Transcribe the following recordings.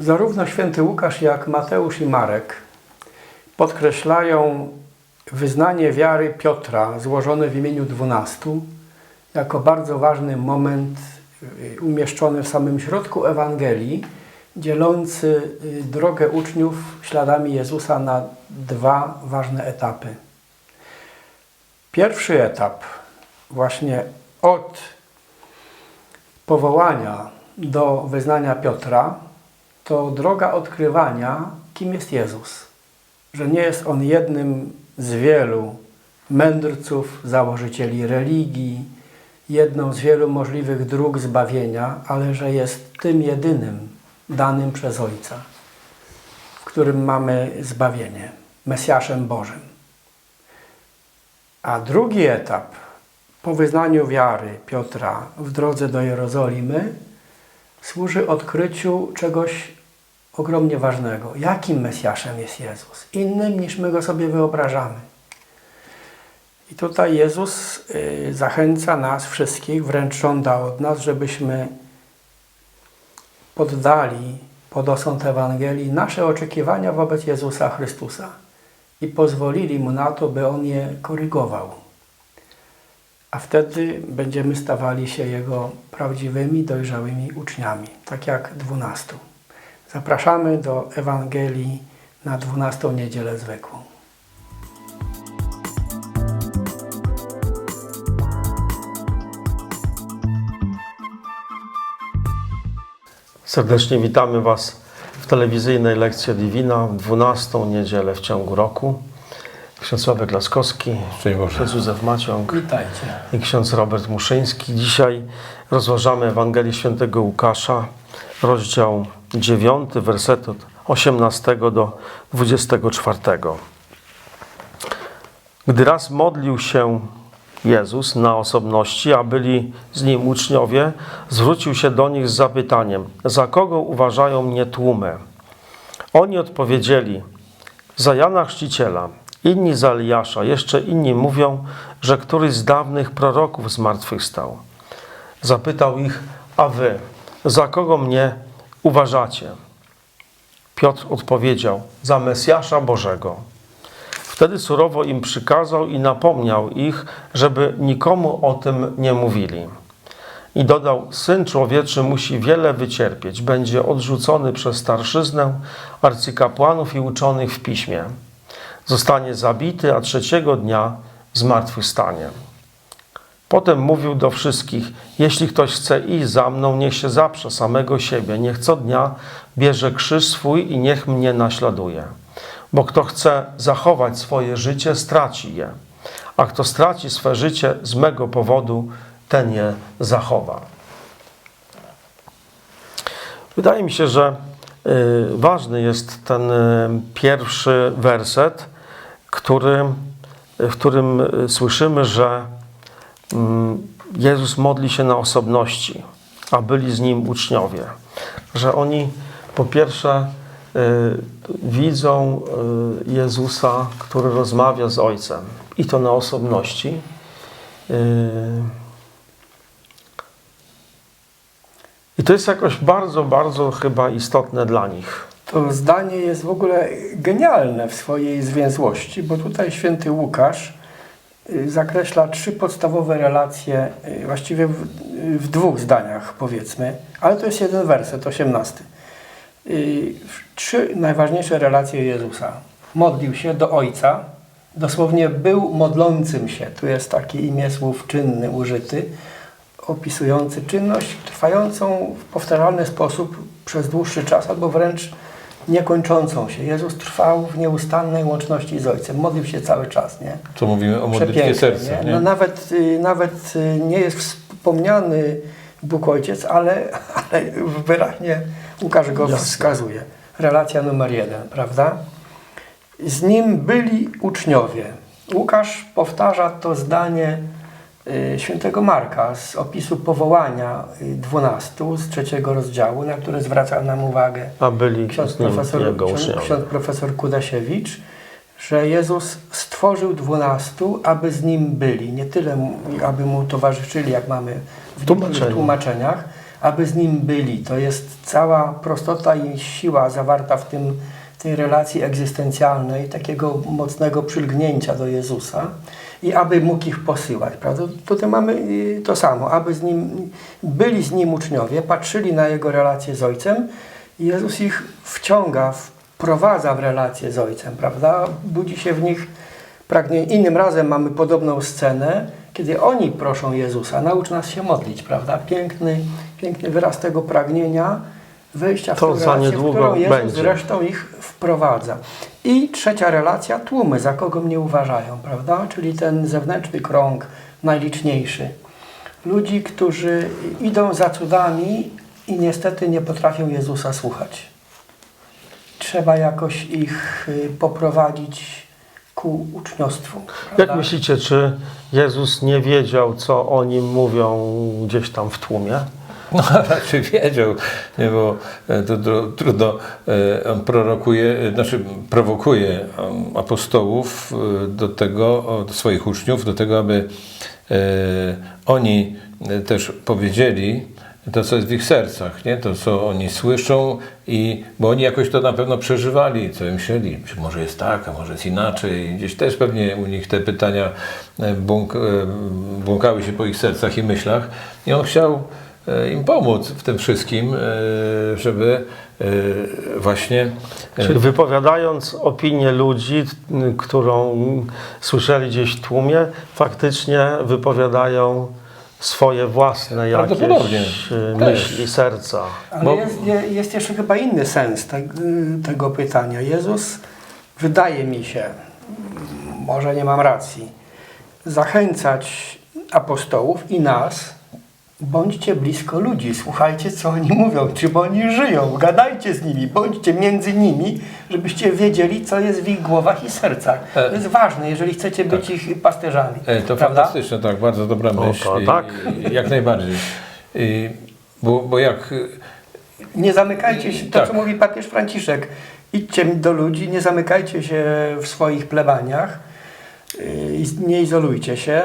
Zarówno święty Łukasz, jak Mateusz i Marek podkreślają wyznanie wiary Piotra złożone w imieniu dwunastu jako bardzo ważny moment y, umieszczony w samym środku Ewangelii, dzielący y, drogę uczniów śladami Jezusa na dwa ważne etapy. Pierwszy etap, właśnie od powołania do wyznania Piotra, to droga odkrywania, kim jest Jezus. Że nie jest on jednym z wielu mędrców, założycieli religii, jedną z wielu możliwych dróg zbawienia, ale że jest tym jedynym danym przez Ojca, w którym mamy zbawienie, Mesjaszem Bożym. A drugi etap, po wyznaniu wiary Piotra w drodze do Jerozolimy, służy odkryciu czegoś ogromnie ważnego. Jakim Mesjaszem jest Jezus? Innym niż my go sobie wyobrażamy. I tutaj Jezus y, zachęca nas wszystkich, wręcz żąda od nas, żebyśmy poddali pod osąd Ewangelii nasze oczekiwania wobec Jezusa Chrystusa i pozwolili Mu na to, by On je korygował. A wtedy będziemy stawali się Jego prawdziwymi, dojrzałymi uczniami, tak jak dwunastu. Zapraszamy do Ewangelii na dwunastą niedzielę zwykłą. Serdecznie witamy Was w telewizyjnej lekcji Divina w 12 niedzielę w ciągu roku. Ksiądz Sławek Laskowski, ksiądz Józef Maciąg Witajcie. i ksiądz Robert Muszyński. Dzisiaj rozważamy Ewangelię Świętego Łukasza, rozdział 9, werset od 18 do 24. Gdy raz modlił się Jezus na osobności, a byli z nim uczniowie, zwrócił się do nich z zapytaniem: Za kogo uważają mnie tłumy? Oni odpowiedzieli: Za Jana Chrzciciela, inni za Eliasza, jeszcze inni mówią, że któryś z dawnych proroków zmartwychwstał. Zapytał ich: A wy, za kogo mnie uważacie? Piotr odpowiedział: Za Mesjasza Bożego. Wtedy surowo im przykazał i napomniał ich, żeby nikomu o tym nie mówili. I dodał: Syn człowieczy musi wiele wycierpieć, będzie odrzucony przez starszyznę, arcykapłanów i uczonych w piśmie. Zostanie zabity, a trzeciego dnia zmartwychwstanie. Potem mówił do wszystkich: Jeśli ktoś chce iść za mną, niech się zaprze samego siebie, niech co dnia bierze krzyż swój i niech mnie naśladuje. Bo kto chce zachować swoje życie, straci je, a kto straci swe życie z mego powodu, ten je zachowa. Wydaje mi się, że y, ważny jest ten y, pierwszy werset, który, w którym y, słyszymy, że Jezus modli się na osobności, a byli z nim uczniowie. Że oni po pierwsze y, widzą y, Jezusa, który rozmawia z Ojcem i to na osobności. Y, I to jest jakoś bardzo, bardzo chyba istotne dla nich. To zdanie jest w ogóle genialne w swojej zwięzłości, bo tutaj święty Łukasz zakreśla trzy podstawowe relacje, y, właściwie w, w dwóch zdaniach powiedzmy, ale to jest jeden werset, osiemnasty. Y, Trzy najważniejsze relacje Jezusa. Modlił się do Ojca, dosłownie był modlącym się. Tu jest takie imię słów czynny użyty, opisujący czynność trwającą w powtarzalny sposób przez dłuższy czas, albo wręcz niekończącą się. Jezus trwał w nieustannej łączności z Ojcem. Modlił się cały czas, nie? Tu mówimy o modlitwie serca. nie? Nie? No nawet, y, nawet y, nie jest wspomniany Bóg Ojciec, ale, ale wyraźnie Łukasz go Jasne. wskazuje. Relacja numer jeden, prawda? Z nim byli uczniowie. Łukasz powtarza to zdanie świętego Marka z opisu powołania y, dwunastu z trzeciego rozdziału, na które zwraca nam uwagę A byli ksiądz profesor, ksiądz, ksiądz profesor Kudasiewicz, że Jezus stworzył dwunastu, aby z nim byli. Nie tyle, aby mu towarzyszyli, jak mamy w Tłumaczeniu. niektórych tłumaczeniach, aby z Nim byli. To jest cała prostota i siła zawarta w tym, tej relacji egzystencjalnej, takiego mocnego przylgnięcia do Jezusa i aby mógł ich posyłać. Prawda? Tutaj mamy y, to samo, aby z nim, byli z Nim uczniowie, patrzyli na Jego relacje z Ojcem i Jezus ich wciąga, wprowadza w relacje z Ojcem, prawda? Budzi się w nich pragnienie. Innym razem mamy podobną scenę, kiedy oni proszą Jezusa, naucz nas się modlić, prawda? Piękny, piękny wyraz tego pragnienia, wejścia w To tę relację, w niedługo którą Jezus będzie. zresztą ich wprowadza. I trzecia relacja, tłumy, za kogo mnie uważają, prawda? Czyli ten zewnętrzny krąg, najliczniejszy. Ludzi, którzy idą za cudami i niestety nie potrafią Jezusa słuchać. Trzeba jakoś ich y, poprowadzić ku uczniostwu. Jak prawda? myślicie, czy Jezus nie wiedział, co o nim mówią gdzieś tam w tłumie? No raczej wiedział, nie, bo e, to, to, trudno, e, on prorokuje, e, znaczy prowokuje em, apostołów do tego, do swoich uczniów, do tego, aby oni też powiedzieli to, co jest w ich sercach, nie? to, co oni słyszą, i, bo oni jakoś to na pewno przeżywali, co myśleli, czy może jest tak, a może jest inaczej. Gdzieś też pewnie u nich te pytania błąk, błąkały się po ich sercach i myślach. I on chciał im pomóc w tym wszystkim, e, żeby e, właśnie. e, Czyli wypowiadając opinię ludzi, którą słyszeli gdzieś w tłumie, faktycznie wypowiadają swoje własne jakieś e, Też. myśli, serca. Ale Bo- jest, je- jest jeszcze chyba inny sens te, tego pytania. Jezus, wydaje mi się, może nie mam racji, zachęcać apostołów i nas, bądźcie blisko ludzi, słuchajcie, co oni mówią, czym oni żyją, gadajcie z nimi, bądźcie między nimi, żebyście wiedzieli, co jest w ich głowach i sercach. To E, jest ważne, jeżeli chcecie być ich pasterzami. E, To prawda? fantastyczne, tak, bardzo dobra O, myśl. to i- tak. Jak najbardziej. I, bo, bo jak Nie zamykajcie się, to Tak. co mówi papież Franciszek, idźcie do ludzi, nie zamykajcie się w swoich plebaniach, nie izolujcie się.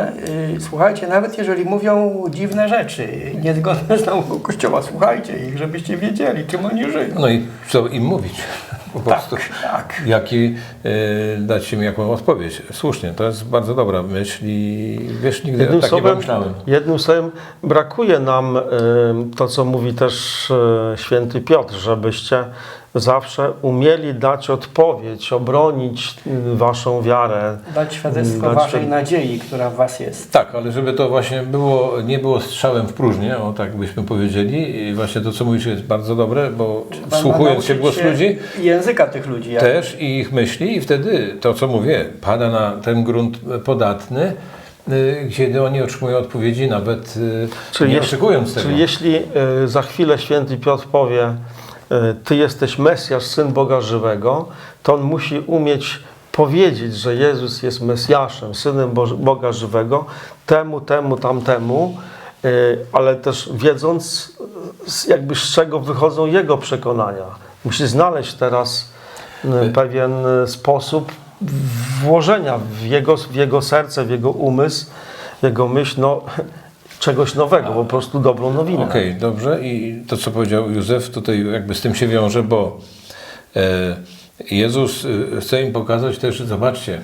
Słuchajcie, nawet jeżeli mówią dziwne rzeczy, niezgodne z nauką Kościoła, słuchajcie ich, żebyście wiedzieli, czym oni żyją. No i co im mówić? Po prostu. Tak, tak. Jaki, e, dać im jaką odpowiedź. Słusznie, to jest bardzo dobra myśl i wiesz, nigdy Jednym tak nie słowem, pomyślałem. jednym słowem, brakuje nam y, to, co mówi też y, święty Piotr, żebyście zawsze umieli dać odpowiedź, obronić y, waszą wiarę. Dać świadectwo Dać waszej nadziei, która w was jest. Tak, ale żeby to właśnie było, nie było strzałem w próżnię, o tak byśmy powiedzieli. I właśnie to, co mówisz, jest bardzo dobre, bo Trzeba wsłuchując się głos ludzi, i Języka tych ludzi. jak- też i ich myśli i wtedy to, co mówię, pada na ten grunt podatny, y, kiedy oni otrzymują odpowiedzi nawet y, nie jeśli- oczekując tego. Czyli jeśli y, za chwilę święty Piotr powie, y, Ty jesteś Mesjasz, Syn Boga Żywego, to on musi umieć powiedzieć, że Jezus jest Mesjaszem, Synem Boga Żywego, temu, temu, tamtemu, y, ale też wiedząc jakby z czego wychodzą jego przekonania. Musi znaleźć teraz y, pewien sposób włożenia w jego, w jego serce, w jego umysł, w jego myśl, no, czegoś nowego, po prostu dobrą nowinę. Okej, dobrze. I to, co powiedział Józef, tutaj jakby z tym się wiąże, bo e, Jezus e, chce im pokazać też, zobaczcie,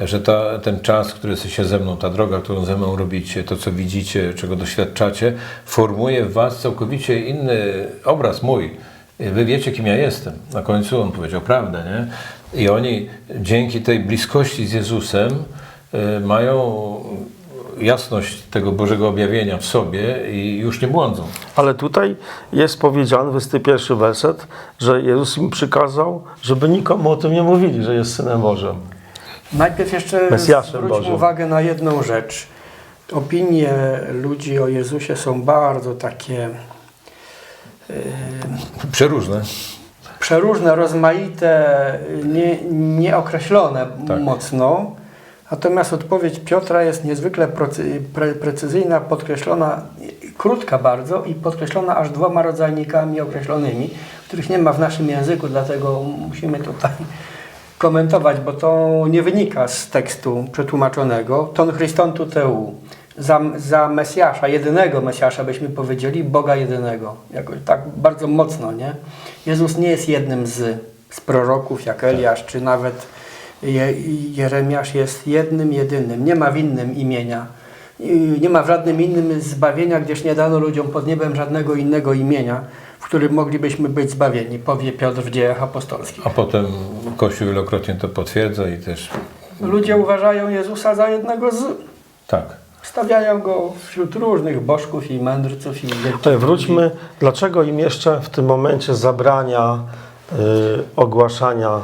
że ta, ten czas, który jesteście ze mną, ta droga, którą ze mną robicie, to, co widzicie, czego doświadczacie, formuje w was całkowicie inny obraz mój. Wy wiecie, kim ja jestem. Na końcu on powiedział prawdę, nie? I oni dzięki tej bliskości z Jezusem e, mają jasność tego Bożego objawienia w sobie i już nie błądzą. Ale tutaj jest powiedziane, 21 werset, że Jezus im przykazał, żeby nikomu o tym nie mówili, że jest Synem Bożym. Najpierw jeszcze Mesjaszem zwróćmy Bożym. uwagę na jedną rzecz. Opinie ludzi o Jezusie są bardzo takie Przeróżne. przeróżne, rozmaite, nie, nieokreślone Tak. mocno. Natomiast odpowiedź Piotra jest niezwykle precyzyjna, podkreślona, krótka bardzo i podkreślona aż dwoma rodzajnikami określonymi, których nie ma w naszym języku, dlatego musimy tutaj komentować, bo to nie wynika z tekstu przetłumaczonego. Ton Christontu teu. za, za Mesjasza, jedynego Mesjasza byśmy powiedzieli, Boga jedynego. Jakoś tak bardzo mocno, nie? Jezus nie jest jednym z, z proroków, jak Eliasz, czy nawet Je, Jeremiasz jest jednym, jedynym. Nie ma w innym imienia. Nie ma w żadnym innym zbawienia, gdyż nie dano ludziom pod niebem żadnego innego imienia, w którym moglibyśmy być zbawieni, powie Piotr w dziejach apostolskich. A potem Kościół wielokrotnie to potwierdza i też Ludzie uważają Jezusa za jednego z. tak. Stawiają go wśród różnych bożków i mędrców i Tutaj wróćmy, dlaczego im jeszcze w tym momencie zabrania y, ogłaszania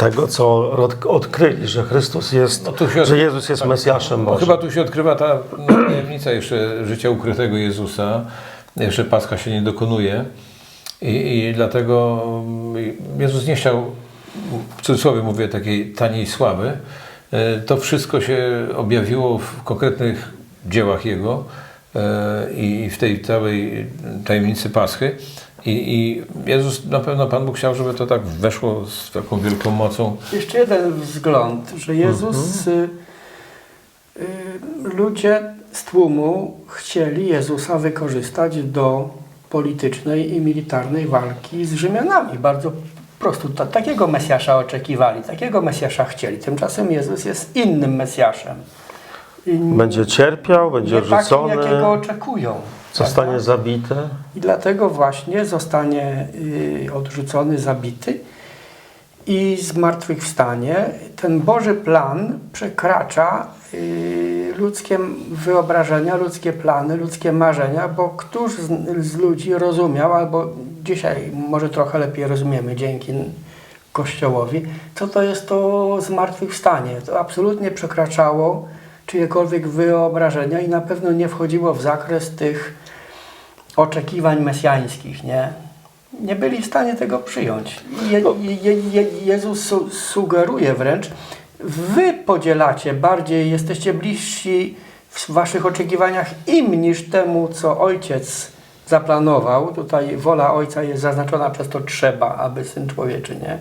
tego, co od, odkryli, że Chrystus jest, No tu się- że Jezus jest Mesjaszem No, Bożym. chyba tu się odkrywa ta no, tajemnica jeszcze życia ukrytego Jezusa. Jeszcze Pascha się nie dokonuje. I, I dlatego mm, Jezus nie chciał, w cudzysłowie mówię, takiej taniej sławy. E, To wszystko się objawiło w konkretnych dziełach Jego e, i w tej całej tajemnicy Paschy. I, I Jezus, na pewno Pan Bóg chciał, żeby to tak weszło z taką wielką mocą. Jeszcze jeden wzgląd, że Jezus, y, y, ludzie z tłumu chcieli Jezusa wykorzystać do politycznej i militarnej walki z Rzymianami. Bardzo po prostu ta, takiego Mesjasza oczekiwali, takiego Mesjasza chcieli. Tymczasem Jezus jest innym Mesjaszem. I Będzie cierpiał, będzie nie takim, jakiego oczekują. Zostanie prawda? zabity. I dlatego właśnie zostanie y, odrzucony, zabity i zmartwychwstanie. Ten Boży plan przekracza y, ludzkie wyobrażenia, ludzkie plany, ludzkie marzenia, bo któż z, z ludzi rozumiał, albo dzisiaj może trochę lepiej rozumiemy dzięki Kościołowi, co to jest to zmartwychwstanie. To absolutnie przekraczało czyjekolwiek wyobrażenia i na pewno nie wchodziło w zakres tych oczekiwań mesjańskich, nie? Nie byli w stanie tego przyjąć. Je, je, je, Jezus su, sugeruje wręcz, wy podzielacie bardziej, jesteście bliżsi w waszych oczekiwaniach im niż temu, co Ojciec zaplanował. Tutaj wola Ojca jest zaznaczona przez to trzeba, aby Syn Człowieczy, nie?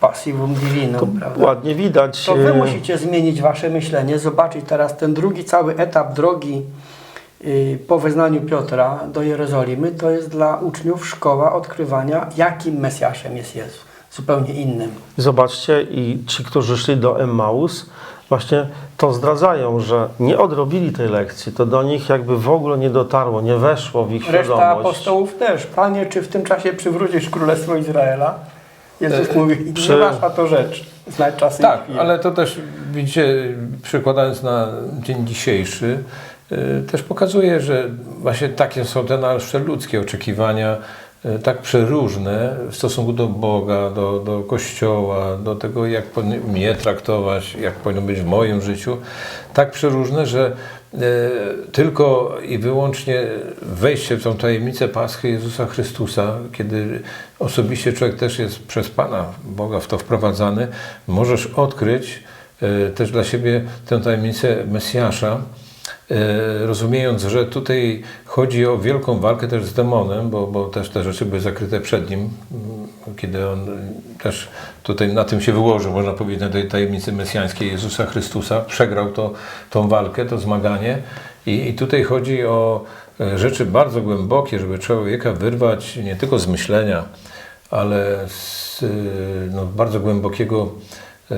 Passivum divinum, prawda? Ładnie widać. To wy y, musicie zmienić wasze myślenie, zobaczyć teraz ten drugi cały etap drogi y, po wyznaniu Piotra do Jerozolimy. To jest dla uczniów szkoła odkrywania, jakim Mesjaszem jest Jezus. Zupełnie innym. Zobaczcie, i ci, którzy szli do Emmaus, właśnie to zdradzają, że nie odrobili tej lekcji. To do nich jakby w ogóle nie dotarło, nie weszło w ich Reszta świadomość. apostołów też. Panie, czy w tym czasie przywrócisz Królestwo Izraela? Jezus mówi, przy- wasza to rzecz. Znać czasy Tak, ale to też widzicie, przekładając na dzień dzisiejszy, y, też pokazuje, że właśnie takie są te nasze ludzkie oczekiwania, y, tak przeróżne w stosunku do Boga, do, do Kościoła, do tego, jak powinien mnie traktować, jak powinno być w moim życiu, tak przeróżne, że tylko i wyłącznie wejście w tą tajemnicę Paschy Jezusa Chrystusa, kiedy osobiście człowiek też jest przez Pana Boga w to wprowadzany, możesz odkryć e, też dla siebie tę tajemnicę Mesjasza, e, rozumiejąc, że tutaj chodzi o wielką walkę też z demonem, bo, bo też te rzeczy były zakryte przed nim, mm, kiedy on też tutaj na tym się wyłożył, można powiedzieć, na tej tajemnicy mesjańskiej Jezusa Chrystusa, przegrał to, tą walkę, to zmaganie. I, i tutaj chodzi o e, rzeczy bardzo głębokie, żeby człowieka wyrwać nie tylko z myślenia, ale z no, bardzo głębokiego, e,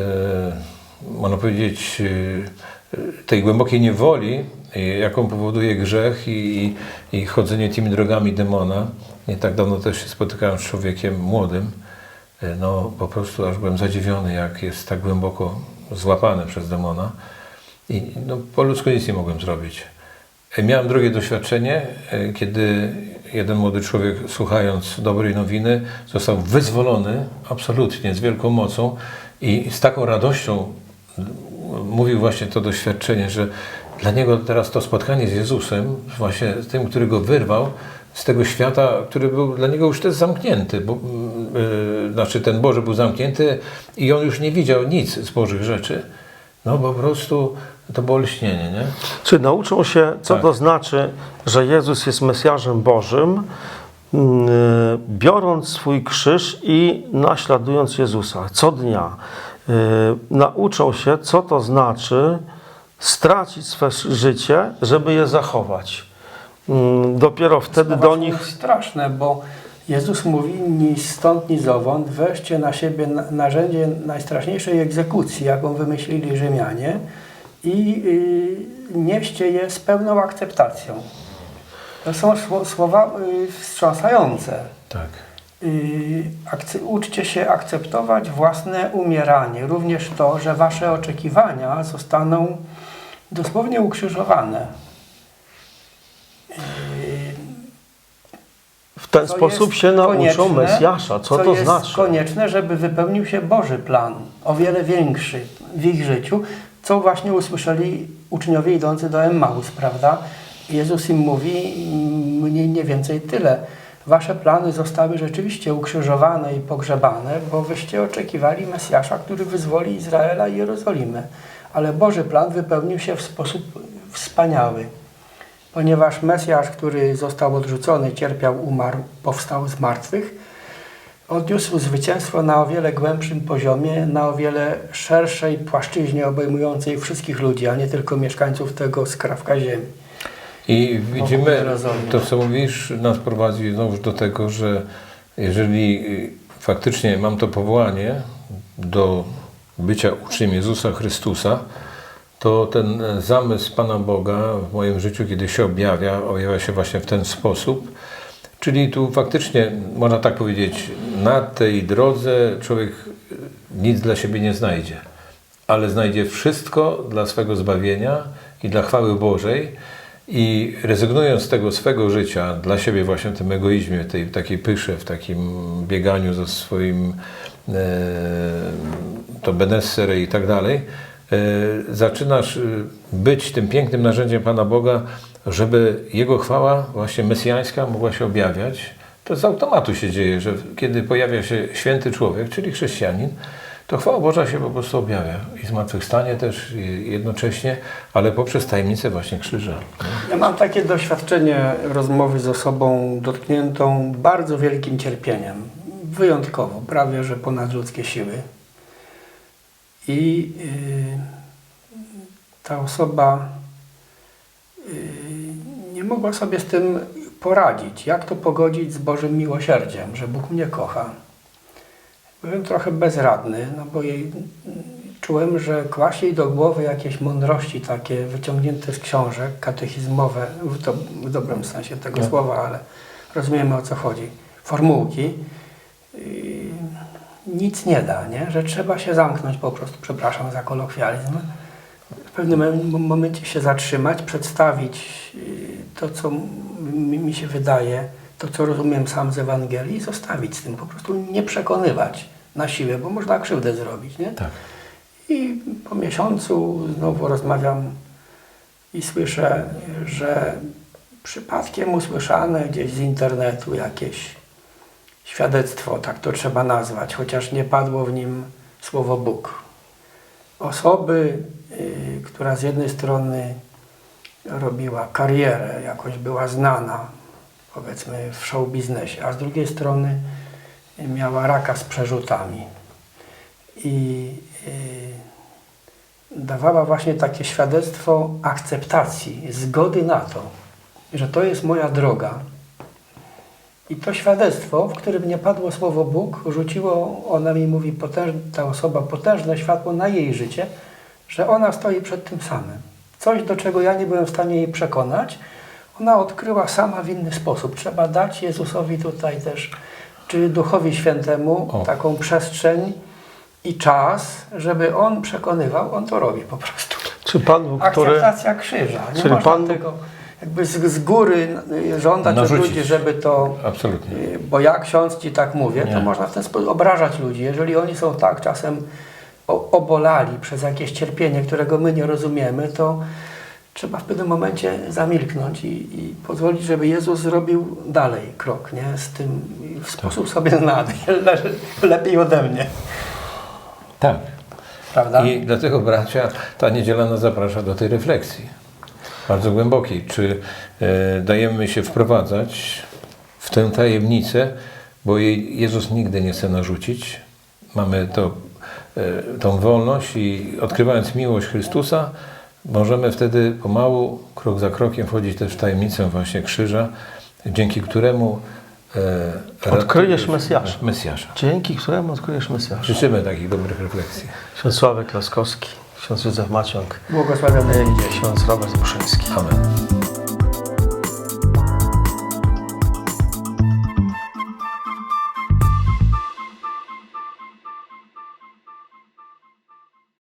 można powiedzieć, e, tej głębokiej niewoli, e, jaką powoduje grzech i, i, chodzenie tymi drogami demona. Nie tak dawno też się spotykałem z człowiekiem młodym. E, No, po prostu aż byłem zadziwiony, jak jest tak głęboko złapany przez demona. I no, po ludzku nic nie mogłem zrobić. E, Miałem drugie doświadczenie, kiedy jeden młody człowiek, słuchając dobrej nowiny, został wyzwolony absolutnie z wielką mocą i z taką radością mówił właśnie to doświadczenie, że dla niego teraz to spotkanie z Jezusem, właśnie z tym, który go wyrwał z tego świata, który był dla niego już też zamknięty, bo, yy, znaczy ten Boży był zamknięty i on już nie widział nic z Bożych rzeczy. No po prostu to było lśnienie, nie? Czy nauczą się, co Tak. to znaczy, że Jezus jest Mesjaszem Bożym, mm, biorąc swój krzyż i naśladując Jezusa co dnia. Y, Nauczą się, co to znaczy stracić swe życie, żeby je zachować. Mm, Dopiero wtedy do nich jest straszne, bo Jezus mówi ni stąd, ni zowąd, weźcie na siebie na- narzędzie najstraszniejszej egzekucji, jaką wymyślili Rzymianie i y, nieście je z pełną akceptacją. To są sło- słowa y, wstrząsające. Tak. Y, akce- uczcie się akceptować własne umieranie, również to, że wasze oczekiwania zostaną dosłownie ukrzyżowane. w ten Co sposób się nauczą Mesjasza. Co, to jest znaczy? konieczne, żeby wypełnił się Boży plan, o wiele większy w ich życiu, co właśnie usłyszeli uczniowie idący do Emmaus, prawda? Jezus im mówi mniej nie więcej tyle. Wasze plany zostały rzeczywiście ukrzyżowane i pogrzebane, bo wyście oczekiwali Mesjasza, który wyzwoli Izraela i Jerozolimę. Ale Boży plan wypełnił się w sposób wspaniały ponieważ Mesjasz, który został odrzucony, cierpiał, umarł, powstał z martwych, odniósł zwycięstwo na o wiele głębszym poziomie, na o wiele szerszej płaszczyźnie obejmującej wszystkich ludzi, a nie tylko mieszkańców tego skrawka ziemi. I widzimy, to co mówisz, nas prowadzi znowu do tego, że jeżeli y, faktycznie mam to powołanie do bycia uczniem Jezusa Chrystusa, to ten e, zamysł Pana Boga w moim życiu, kiedy się objawia, objawia się właśnie w ten sposób. Czyli tu faktycznie, można tak powiedzieć, na tej drodze człowiek y, nic dla siebie nie znajdzie, ale znajdzie wszystko dla swego zbawienia i dla chwały Bożej. I rezygnując z tego swego życia dla siebie właśnie w tym egoizmie, w tej takiej pysze, w takim bieganiu za swoim e, to benesere i tak dalej, e, zaczynasz e, być tym pięknym narzędziem Pana Boga, żeby Jego chwała właśnie mesjańska mogła się objawiać. To z automatu się dzieje, że kiedy pojawia się święty człowiek, czyli chrześcijanin, to chwała Boża się po prostu objawia i zmartwychwstanie też jednocześnie, ale poprzez tajemnicę właśnie krzyża. Ja mam takie doświadczenie rozmowy z osobą dotkniętą bardzo wielkim cierpieniem. Wyjątkowo, prawie że ponadludzkie siły. I y, ta osoba y, nie mogła sobie z tym poradzić. Jak to pogodzić z Bożym miłosierdziem, że Bóg mnie kocha. Byłem trochę bezradny, no bo jej, czułem, że kłasie jej do głowy jakieś mądrości takie wyciągnięte z książek katechizmowe, w, do, w dobrym sensie tego Tak. słowa, ale rozumiemy o co chodzi. Formułki. Yy, nic nie da, nie? że trzeba się zamknąć po prostu, przepraszam za kolokwializm, w pewnym mom- momencie się zatrzymać, przedstawić yy, to, co mi się wydaje, to, co rozumiem sam z Ewangelii, zostawić z tym, po prostu nie przekonywać na siłę, bo można krzywdę zrobić, nie? Tak. I po miesiącu znowu rozmawiam i słyszę, że przypadkiem usłyszane gdzieś z internetu jakieś świadectwo, tak to trzeba nazwać, chociaż nie padło w nim słowo Bóg. Osoby, y, która z jednej strony robiła karierę, jakoś była znana, powiedzmy w show biznesie, a z drugiej strony miała raka z przerzutami. I y, dawała właśnie takie świadectwo akceptacji, zgody na to, że to jest moja droga. I to świadectwo, w którym nie padło słowo Bóg, rzuciło, ona mi mówi, potęż, ta osoba, potężne światło na jej życie, że ona stoi przed tym samym. Coś, do czego ja nie byłem w stanie jej przekonać, ona odkryła sama w inny sposób. Trzeba dać Jezusowi tutaj też, czy Duchowi Świętemu, O. taką przestrzeń i czas, żeby On przekonywał, On to robi po prostu. Czy Pan Bóg, który... Akceptacja krzyża. Nie Czyli można Pan- tego jakby z, z góry żądać od Narzucić. ludzi, żeby to Absolutnie. Y, Bo jak ksiądz ci tak mówię, to Nie. można w ten sposób obrażać ludzi. Jeżeli oni są tak czasem obolali przez jakieś cierpienie, którego my nie rozumiemy, to trzeba w pewnym momencie zamilknąć i, i pozwolić, żeby Jezus zrobił dalej krok, nie? Z tym w sposób sobie znany, le- lepiej ode mnie, Tak. prawda? I dlatego, bracia, ta niedziela nas zaprasza do tej refleksji. Bardzo głębokiej. Czy e, dajemy się wprowadzać w tę tajemnicę, bo jej Jezus nigdy nie chce narzucić. Mamy to, e, tą wolność i odkrywając miłość Chrystusa, możemy wtedy pomału, krok za krokiem wchodzić też w tajemnicę właśnie krzyża, dzięki któremu e, Odkryjesz Mesjasza. Mesjasza. Dzięki któremu odkryjesz Mesjasza. Życzymy takich dobrych refleksji. Ksiądz Sławek Laskowski, ksiądz Józef Maciąg, Błogosławiony dzień. ksiądz Robert Buszyński. Amen.